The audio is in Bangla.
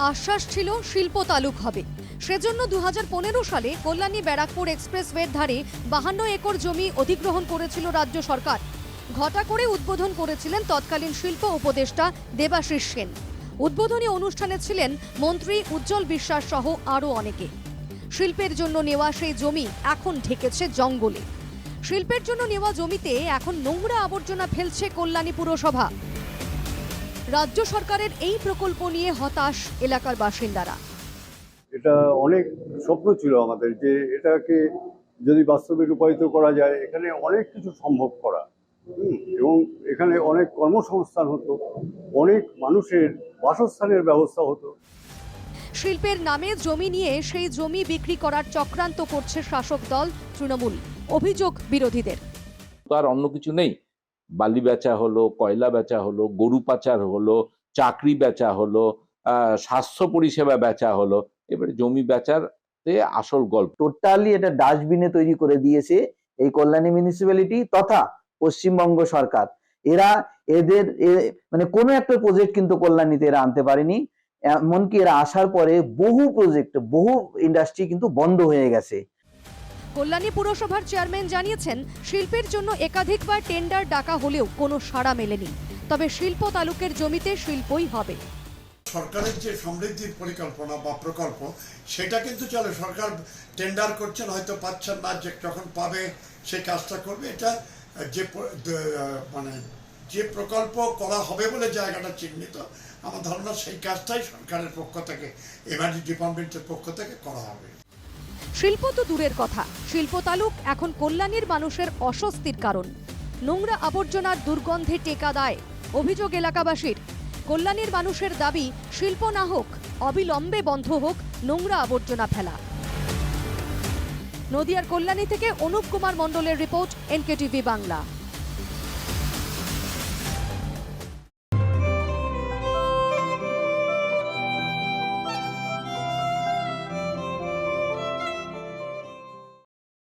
আশ্বাস ছিল শিল্প তালুক হবে। সেজন্য দু হাজার পনেরো সালে কল্যাণী ব্যারাকপুর এক্সপ্রেসওয়ের ধারে বাহান্ন একর জমি অধিগ্রহণ করেছিল রাজ্য সরকার। ঘটা করে উদ্বোধন করেছিলেন তৎকালীন শিল্প উপদেষ্টা দেবাশিস সেন। উদ্বোধনী অনুষ্ঠানে ছিলেন মন্ত্রী উজ্জ্বল বিশ্বাস সহ আরও অনেকে। শিল্পের জন্য নেওয়া সেই জমি এখন ঢেকেছে জঙ্গলে। শিল্পের জন্য নেওয়া জমিতে এখন নোংরা আবর্জনা ফেলছে কল্যাণী পুরসভা। রাজ্য সরকারের এই প্রকল্প নিয়ে হতাশ এলাকার বাসিন্দারা। এটা অনেক স্বপ্ন ছিল আমাদের যে এটাকে যদি বাস্তবে রূপায়িত করা যায় এখানে অনেক কিছু সম্ভব করা। এবং এখানে অনেক কর্মসংস্থান হতো অনেক মানুষের বাসস্থানের ব্যবস্থা হতো। শিল্পের নামে জমি নিয়ে সেই জমি বিক্রি করার চক্রান্ত করছে শাসক দল তৃণমূল। অভিযোগ বিরোধীদের। তো আর অন্য কিছু নেই। বালি বেচা হলো, কয়লা বেচা হলো, গরু পাচার হলো, চাকরি বেচা হলো স্বাস্থ্য পরিষেবা বেচা হলো, এবারে জমি বেচার আসল গল্প। টোটালি এটা ডাস্টবিনে তৈরি করে দিয়েছে এই কল্যাণী মিউনিসিপ্যালিটি তথা পশ্চিমবঙ্গ সরকার। এরা এদের মানে কোনো একটা প্রজেক্ট কিন্তু কল্যাণীতে এরা আনতে পারেনি। এমনকি এরা আসার পরে বহু প্রজেক্ট বহু ইন্ডাস্ট্রি কিন্তু বন্ধ হয়ে গেছে। কল্যাণী পুরসভার চেয়ারম্যান জানিয়েছেন, শিল্পের জন্য একাধিকবার টেন্ডার ডাকা হলেও কোনো সাড়া মেলেনি। তবে শিল্প তালুকের জমিতে শিল্পই হবে। সরকারের যে সমৃদ্ধির পরিকল্পনা বা প্রকল্প, সেটা কিন্তু চলে। সরকার টেন্ডার করছেন, হয়তো পাচ্ছেন না, যে যখন পাবে সেই কাজটা করবে। এটা যে মানে যে প্রকল্প করা হবে বলে জায়গাটা চিহ্নিত, আমার ধারণা সেই কাজটাই সরকারের পক্ষ থেকে এমআরডি ডিপার্টমেন্টের পক্ষ থেকে করা হবে। শিল্প তো দূরের কথা। শিল্প তালুক এখন কল্যাণীর মানুষের অস্বস্তির কারণ। নোংরা আবর্জনার দুর্গন্ধে টেকা দেয়, অভিযোগ এলাকাবাসীর। কল্যাণীর মানুষের দাবি, শিল্প না হোক, অবিলম্বে বন্ধ হোক নোংরা আবর্জনা ফেলা। নদিয়ার কল্যাণী থেকে অনুপ কুমার মণ্ডলের রিপোর্ট, এনকেটিভি বাংলা।